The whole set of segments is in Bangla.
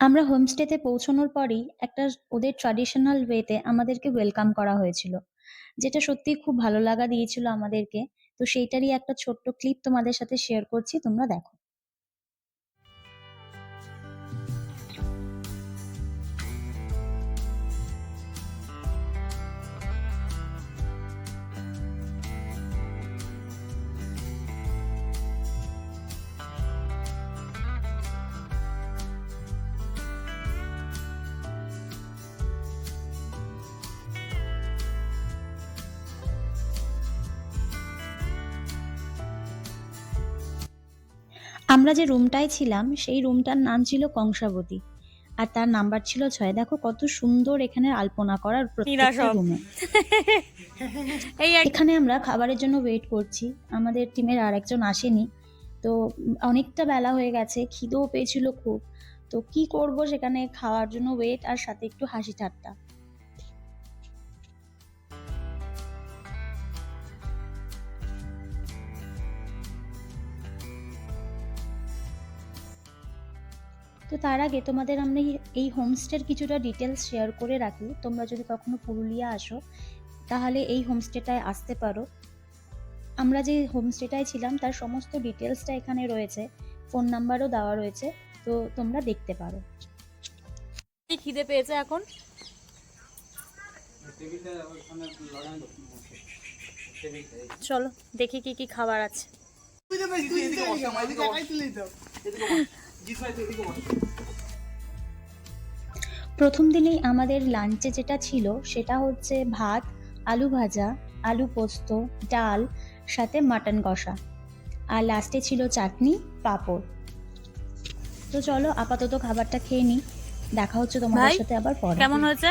আমরা হোমস্টেতে পৌঁছানোর পরেই একটা ওদের ট্র্যাডিশনাল ওয়েতে আমাদেরকে ওয়েলকাম করা হয়েছিল। যেটা সত্যি খুব ভালো লাগা দিয়েছিল আমাদেরকে। তো সেইটারই একটা ছোট্ট ক্লিপ তোমাদের সাথে শেয়ার করছি, তোমরা দেখো। আমরা যে রুমটায় ছিলাম সেই রুমটার নাম ছিল কংসাবতী। আর তার নাম্বার ছিল ছয় দেখো কত সুন্দর এখানে আলপনা করার প্রত্যেকটা রুমে। এখানে আমরা খাবারের জন্য ওয়েট করছি। আমাদের টিমের আরেকজন আসেনি। তো অনেকটা বেলা হয়ে গেছে, খিদেও পেয়েছিল খুব। তো কি করব সেখানে খাওয়ার জন্য ওয়েট আর সাথে একটু হাসি ঠাট্টা। তো তার আগে তোমাদের আমি এই হোমস্টের কিছুটা ডিটেলস শেয়ার করে রাখি। তোমরা যদি কখনো পুরুলিয়া আসো তাহলে এই হোমস্টেটায় আসতে পারো। আমরা যে হোমস্টেটায় ছিলাম তার সমস্ত ডিটেলসটা এখানে রয়েছে। ফোন নাম্বারও দেওয়া রয়েছে। তো তোমরা দেখতে পারো। খিদে পেয়েছে এখন চলো দেখি কি কি খাবার আছে প্রথম দিনেই আমাদের লাঞ্চে যেটা ছিল সেটা হচ্ছে ভাত, আলু ভাজা, আলু পোস্ত, ডাল সাথে মাটন কষা। আর লাস্টে ছিল চাটনি, পাঁপড়। তো চলো আপাতত খাবারটা খেয়ে নিই। দেখা হচ্ছে তোমাদের সাথে আবার পরে। কেমন হয়েছে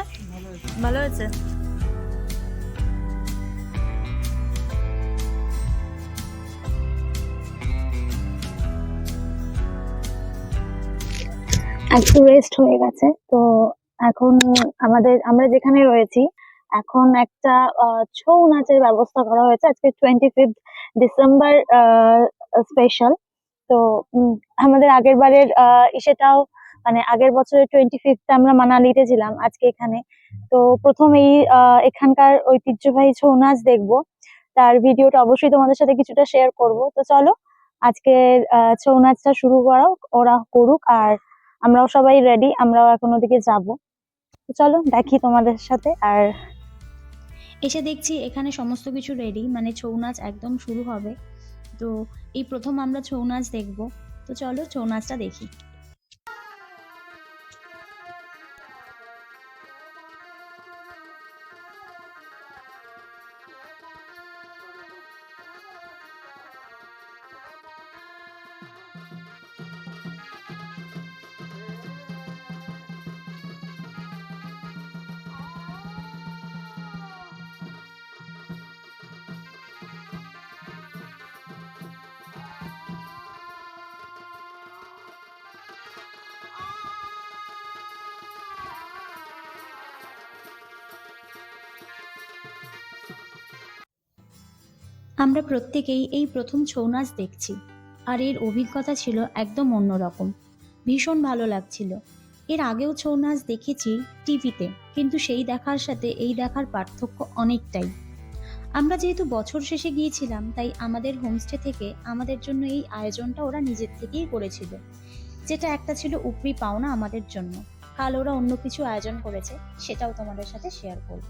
ভালো হয়েছে একটু রেস্ট হয়ে গেছে। তো এখন আমাদের আমরা যেখানে রয়েছি এখন একটা ছৌ নাচের ব্যবস্থা করা হয়েছে। আজকে টোয়েন্টি ফিফথ ডিসেম্বর স্পেশাল তো আমাদের আগের বারের সেটাও মানে আগের বছরের টোয়েন্টি ফিফথ আমরা মানালিতে ছিলাম আজকে এখানে। তো প্রথম এই এখানকার ঐতিহ্যবাহী ছৌ নাচ দেখব। তার ভিডিওটা অবশ্যই তোমাদের সাথে কিছুটা শেয়ার করব। তো চলো আজকে আহ, ছৌ নাচটা শুরু করো ওরা করুক আর আমরাও সবাই রেডি আমরাও এখন ওদিকে যাব। চলো, দেখি তোমাদের সাথে আর এসে দেখছি এখানে সমস্ত কিছু রেডি মানে ছৌ নাচ একদম শুরু হবে। তো এই প্রথম আমরা ছৌ নাচ দেখব। তো চলো, ছৌ নাচটা দেখি। আমরা প্রত্যেকেই এই প্রথম ছৌ নাচ দেখছি। আর এর অভিজ্ঞতা ছিল একদম অন্যরকম। ভীষণ ভালো লাগছিল। এর আগেও ছৌ নাচ দেখেছি টিভিতে, কিন্তু সেই দেখার সাথে এই দেখার পার্থক্য অনেকটাই। আমরা যেহেতু বছর শেষে গিয়েছিলাম, তাই আমাদের হোমস্টে থেকে আমাদের জন্য এই আয়োজনটা ওরা নিজের থেকেই করেছিল। যেটা একটা ছিল উপরি পাওনা আমাদের জন্য। কাল ওরা অন্য কিছু আয়োজন করেছে, সেটাও তোমাদের সাথে শেয়ার করব।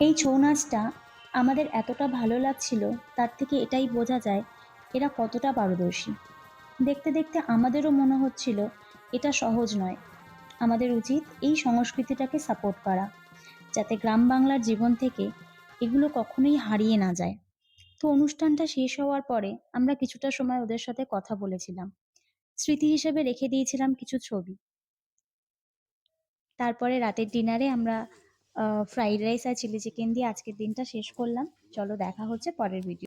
এই ছৌ নাচটা আমাদের এতটা ভালো লাগছিল, তার থেকে এটাই বোঝা যায় এরা কতটা পারদর্শী। দেখতে দেখতে আমাদেরও মনে হচ্ছিল, এটা সহজ নয়। আমাদের উচিত এই সংস্কৃতিটাকে সাপোর্ট করা, যাতে গ্রাম বাংলার জীবন থেকে এগুলো কখনোই হারিয়ে না যায়। তো অনুষ্ঠানটা শেষ হওয়ার পরে আমরা কিছুটা সময় ওদের সাথে কথা বলেছিলাম। স্মৃতি হিসেবে রেখে দিয়েছিলাম কিছু ছবি। তারপরে রাতের ডিনারে আমরা ফ্রাইড রাইস আর চিলি চিকেন দিয়ে আজকের দিনটা শেষ করলাম। চলো দেখা হচ্ছে পরের ভিডিও